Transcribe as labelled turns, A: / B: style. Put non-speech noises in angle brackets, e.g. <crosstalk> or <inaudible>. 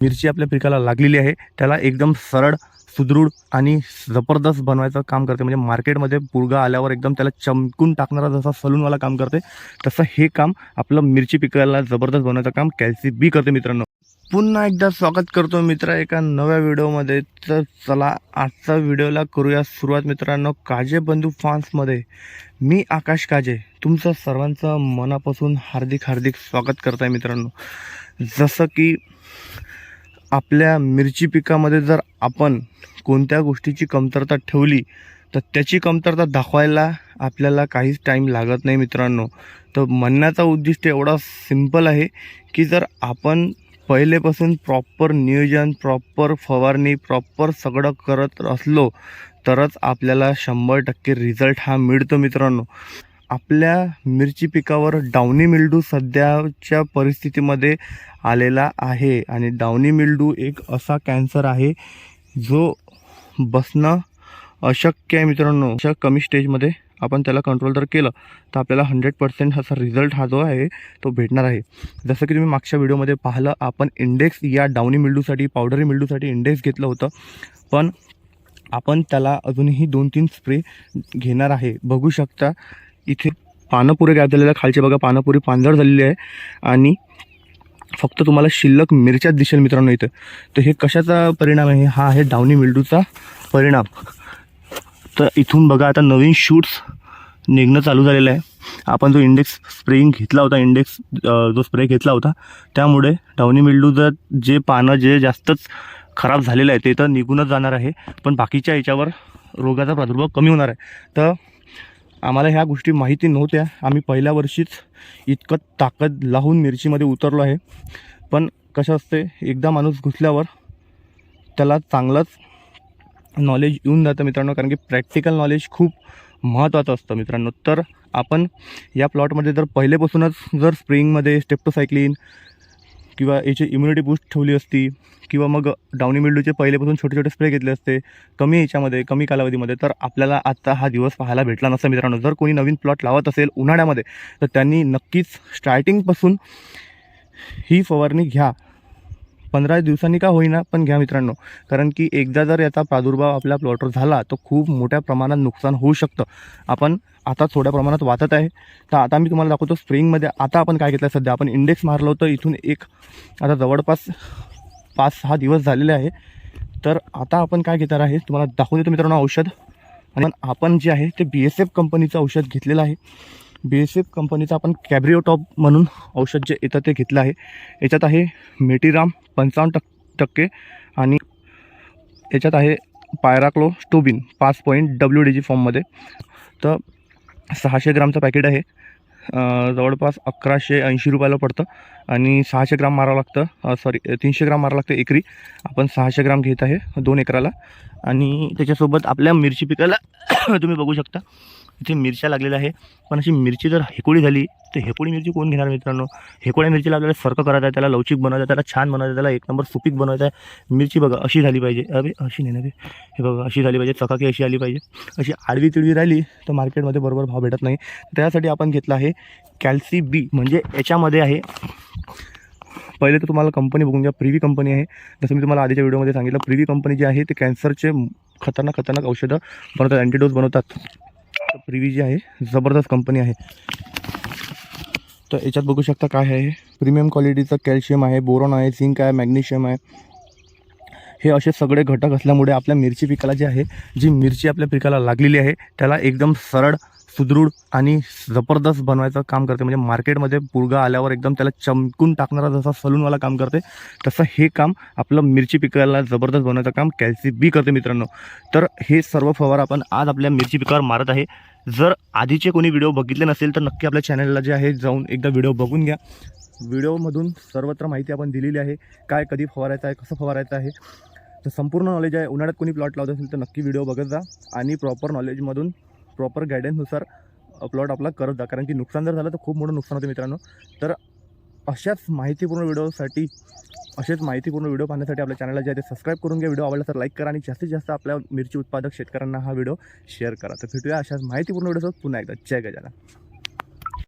A: मिरची आपल्या पिकाला लागलेली आहे. त्याला एकदम सरळ सुदृढ आणि जबरदस्त बनवायचं काम करते. म्हणजे मार्केटमध्ये पुरगा आल्यावर एकदम त्याला चमकून टाकणारा जसा सलूनवाला काम करते तसं हे काम आपलं मिरची पिकाला जबरदस्त बनवायचं काम कॅल्सी बी करते मित्रांनो. पुन्हा एकदा स्वागत करतो मित्र एका नव्या व्हिडिओमध्ये. तर चला आजचा व्हिडिओला करूया सुरुवात मित्रांनो. काजे बंधू फार्म्समध्ये मी आकाश काजे तुमचं सर्वांचं मनापासून हार्दिक हार्दिक स्वागत करत आहे मित्रांनो. जसं की आपल्या मिरची पिकामध्ये जर आपण कोणत्या गोष्टीची कमतरता ठेवली तर त्याची कमतरता दाखवायला आपल्याला काहीच टाईम लागत नाही मित्रांनो. तर म्हणण्याचा उद्दिष्ट एवढा सिंपल आहे की जर आपण पहिलेपासून प्रॉपर नियोजन प्रॉपर फवारणी प्रॉपर सगळं करत असलो तरच आपल्याला शंभर टक्के रिझल्ट हा मिळतो मित्रांनो. आपल्या मिरची पिकावर डावणी मिल्डू सध्याच्या परिस्थितीमध्ये आलेला आहे. आणि डावणी मिल्डू एक असा कॅन्सर आहे जो बसणं अशक्य आहे मित्रांनो. अशा कमी स्टेजमध्ये आपण त्याला कंट्रोल जर केलं तर आपल्याला हंड्रेड पर्सेंट असा रिझल्ट हा जो आहे तो भेटणार आहे. जसं की तुम्ही मागच्या व्हिडिओमध्ये पाहिलं आपण इंडेक्स या डावणी मिल्डूसाठी पावडरी मिल्डूसाठी इंडेक्स घेतलं होतं. पण आपण त्याला अजूनही दोन तीन स्प्रे घेणार आहे. बघू शकता इथे पानपुरी गाजलेल्या झालेलं आहे खालचे बघा पानपुरी पांढर झालेली आहे. आणि फक्त तुम्हाला शिल्लक मिरच्याच दिसेल मित्रांनो इथं. तर हे कशाचा परिणाम आहे? हा आहे डावणी मिल्डूचा परिणाम. तर इथून बघा आता नवीन शूट्स निघणं चालू झालेलं आहे. आपण जो इंडेक्स स्प्रेइंग घेतला होता इंडेक्स जो स्प्रे घेतला होता त्यामुळे डावणी मिल्डूचं जे पानं जे जास्तच खराब झालेलं आहे ते तर निघूनच जाणार आहे. पण बाकीच्या याच्यावर रोगाचा प्रादुर्भाव कमी होणार आहे. तर आम्हाला ह्या गोष्टी माहिती नव्हत्या. आम्ही पहिल्या वर्षीच इतकं ताकद लावून मिरचीमध्ये उतरलो आहे. पण कसं असते एकदा माणूस घुसल्यावर त्याला चांगलंच नॉलेज येऊन जातं मित्रांनो. कारण की प्रॅक्टिकल नॉलेज खूप महत्त्वाचं असतं मित्रांनो. तर आपण या प्लॉटमध्ये जर पहिलेपासूनच जर स्प्रिंगमध्ये स्टेप्टोसायक्लिन किंवा याची इम्युनिटी बूस्ट ठेवली असती किंवा मग डावणी मिल्डूचे पहिलेपासून छोटे छोटे स्प्रे घेतले असते कमी याच्यामध्ये कमी कालावधीमध्ये तर आपल्याला आत्ता हा दिवस पाहायला भेटला नसता मित्रांनो. जर कोणी नवीन प्लॉट लावत असेल उन्हाळ्यामध्ये तर त्यांनी नक्कीच स्टार्टिंगपासून ही फवारणी घ्या. पंधरा दिवसांनी का होईना पण घ्या मित्रांनो. कारण की एकदा जर याचा प्रादुर्भाव आपल्या प्लॉटवर झाला तर खूप मोठ्या प्रमाणात नुकसान होऊ शकतं. आपण आता थोड्या प्रमाणात वाचत आहे. तर आता मी तुम्हाला दाखवतो स्प्रिंगमध्ये आता आपण काय घेतलं आहे सध्या? आपण इंडेक्स मारलं होतं. इथून एक आता जवळपास पाच सहा दिवस झालेले आहे. तर आता आपण काय घेणार आहे? तुम्हाला दाखवून देतो मित्रांनो औषध. आणि आपण जे आहे ते बी एस एफ कंपनीचं औषध घेतलेलं आहे. बी एस एफ कंपनीचं आपण कॅब्रिओटॉप म्हणून औषध जे येतं ते घेतलं आहे. याच्यात आहे मेटीराम पंचावन्न टक टक्के आणि याच्यात आहे पायराक्लो स्टोबिन पाच पॉईंट डब्ल्यू डी जी फॉर्ममध्ये तर सहाशे ग्रामचं पॅकेट आहे. जवळपास अकराशे ऐंशी रुपयाला पडतं आणि सहाशे ग्राम मारावं लागतं. सॉरी तीनशे ग्राम मारावं लागतं एकरी. आपण सहाशे ग्राम घेत आहे दोन एकराला. आणि त्याच्यासोबत आपल्या मिरची पिकाला <coughs> तुम्ही बघू शकता. इथे मिरच्या लागलेल्या आहे. पण अशी मिरची जर हेकोळी झाली तर हेकोडी मिरची कोण घेणार मित्रांनो? हेकोळ्या मिरचीला आपल्याला सर्क करायचं आहे त्याला लवचिक बनवायचं आहे त्याला छान बनवायचं आहे त्याला एक नंबर सुपीक बनवायचं आहे. मिरची बघा अशी झाली पाहिजे. अरे अशी नाही ना रे. हे बघा अशी झाली पाहिजे चकाकी अशी आली पाहिजे. अशी आडवी तिडवी राहिली तर मार्केटमध्ये बरोबर भाव भेटत नाही. त्यासाठी आपण घेतला आहे कॅल्सी बी म्हणजे याच्यामध्ये आहे. पहिले तर तुम्हाला कंपनी बघून घ्या प्रिव्ही कंपनी आहे. जसं मी तुम्हाला आधीच्या व्हिडिओमध्ये सांगितलं प्रिव्ही कंपनी जी आहे ते कॅन्सरचे खतरनाक खतरनाक औषधं बनवतात अँटीडोज बनवतात. तर जी आहे जबरदस्त कंपनी आहे. तर याच्यात बघू शकता काय आहे. प्रीमियम क्वालिटीचं कॅल्शियम आहे बोरॉन आहे झिंक आहे मॅग्नेशियम आहे. हे असे सगळे घटक असल्यामुळे आपल्या मिरची पिकाला जी आहे जी मिरची आपल्या पिकाला लागलेली आहे त्याला एकदम सरळ सुदृढ आणि जबरदस्त बनवायचं काम करते. म्हणजे मार्केटमध्ये पुरगा आल्यावर एकदम त्याला चमकून टाकणारा जसा सलूनवाला काम करते तसं हे काम आपलं मिरची पिकाला जबरदस्त बनवायचं काम कॅल्सी बी करते मित्रांनो. तर हे सर्व फवार आपण आज आपल्या मिरची पिकावर मारत आहे. जर आधीचे कोणी व्हिडिओ बघितले नसेल तर नक्की आपल्या चॅनलला जे आहे जाऊन एकदा व्हिडिओ बघून घ्या. व्हिडिओमधून सर्वत्र माहिती आपण दिलेली आहे काय कधी फवारायचं आहे कसं फवारायचं आहे. तर संपूर्ण नॉलेज आहे. उन्हाळ्यात कोणी प्लॉट लावत असेल तर नक्की व्हिडिओ बघत जा. आणि प्रॉपर नॉलेजमधून प्रॉपर गायडन्सनुसार प्लॉट आपला करत जा. कारण की नुकसान जर झालं तर खूप मोठं नुकसान होतं मित्रांनो. तर अशाच माहितीपूर्ण व्हिडिओसाठी असेच माहितीपूर्ण व्हिडिओ पाहण्यासाठी आपल्या चॅनलला जे आहे ते सबस्क्राईब करून घ्या. व्हिडिओ आवडला तर लाईक करा आणि जास्तीत जास्त आपल्या मिरची उत्पादक शेतकऱ्यांना हा व्हिडिओ शेअर करा. तर भेटूया अशाच माहितीपूर्ण व्हिडिओसोबत पुन्हा एकदा. जय गजानन.